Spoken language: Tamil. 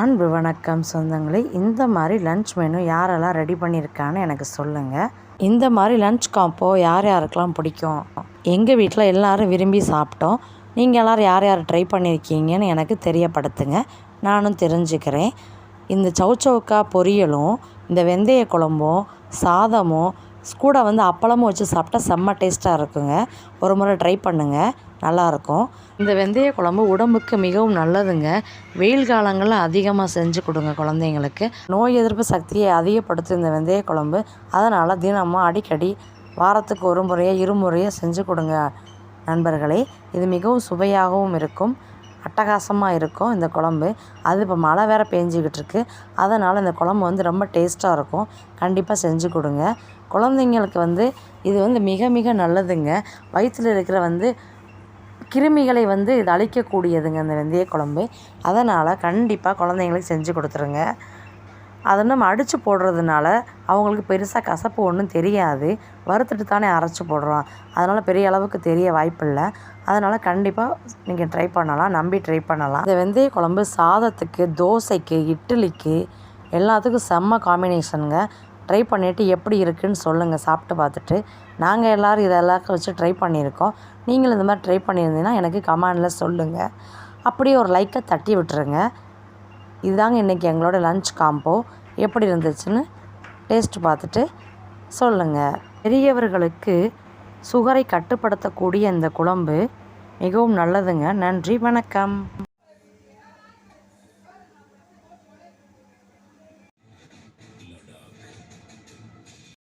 அன்பு வணக்கம் சொந்தங்களே இந்த மாதிரி லன்ச் மெனு யாரெல்லாம் ரெடி பண்ணியிருக்கான்னு எனக்கு சொல்லுங்கள் இந்த மாதிரி லன்ச் காம்போ யார் யாருக்கெல்லாம் பிடிக்கும்? எங்கள் வீட்டில் எல்லோரும் விரும்பி சாப்பிட்டோம். நீங்கள் எல்லோரும் யார் யார் ட்ரை பண்ணியிருக்கீங்கன்னு எனக்கு தெரியப்படுத்துங்க. நானும் தெரிஞ்சுக்கிறேன். இந்த சவுச்சவுக்கா பொரியலும் இந்த வெந்தய குழம்பும் சாதமும் கூட வந்து அப்பளமும் வச்சு சாப்பிட்டா செம்ம டேஸ்ட்டாக இருக்குங்க. ஒரு முறை ட்ரை பண்ணுங்கள் நல்லாயிருக்கும். இந்த வெந்தய குழம்பு உடம்புக்கு மிகவும் நல்லதுங்க. வெயில் காலங்களில் அதிகமாக செஞ்சு கொடுங்க குழந்தைங்களுக்கு. நோய் எதிர்ப்பு சக்தியை அதிகப்படுத்தும் இந்த வெந்தய குழம்பு. அதனால் தினமும் அடிக்கடி வாரத்துக்கு ஒரு முறையோ இருமுறையோ செஞ்சு கொடுங்க நண்பர்களே. இது மிகவும் சுவையாகவும் இருக்கும். அட்டகாசமாக இருக்கும் இந்த குழம்பு. அது இப்போ மழை வேறு பேஞ்சிக்கிட்டு இருக்கு. அதனால் இந்த குழம்பு வந்து ரொம்ப டேஸ்ட்டாக இருக்கும். கண்டிப்பாக செஞ்சு கொடுங்க. குழந்தைங்களுக்கு வந்து இது வந்து மிக மிக நல்லதுங்க. வயிற்றில் இருக்கிற வந்து கிருமிகளை வந்து இது அழிக்கக்கூடியதுங்க இந்த வெந்தய குழம்பு. அதனால் கண்டிப்பாக குழந்தைங்களுக்கு செஞ்சு கொடுத்துருங்க. அதை நம்ம அடித்து போடுறதுனால அவங்களுக்கு பெருசாக கசப்பு ஒன்றும் தெரியாது. வறுத்துட்டு தானே அரைச்சி போடுறோம். அதனால் பெரிய அளவுக்கு தெரிய வாய்ப்பில்லை. அதனால் கண்டிப்பாக நீங்கள் ட்ரை பண்ணலாம். நம்பி ட்ரை பண்ணலாம். இந்த வெந்தய குழம்பு சாதத்துக்கு தோசைக்கு இட்லிக்கு எல்லாத்துக்கும் செம்ம காம்பினேஷனுங்க ட்ரை பண்ணிவிட்டு எப்படி இருக்குதுன்னு சொல்லுங்கள் சாப்பிட்டு பார்த்துட்டு. நாங்கள் எல்லோரும் இதெல்லாம் வச்சு ட்ரை பண்ணியிருக்கோம். நீங்களும் இந்த மாதிரி ட்ரை பண்ணியிருந்தீங்கன்னா எனக்கு கமெண்டில் சொல்லுங்கள் அப்படியே ஒரு லைக்கை தட்டி விட்டுருங்க. இதுதாங்க இன்றைக்கி எங்களோட லன்ச் காம்போ எப்படி இருந்துச்சுன்னு டேஸ்ட் பார்த்துட்டு சொல்லுங்கள் பெரியவர்களுக்கு சுகரை கட்டுப்படுத்தக்கூடிய இந்த குழம்பு மிகவும் நல்லதுங்க. நன்றி வணக்கம்.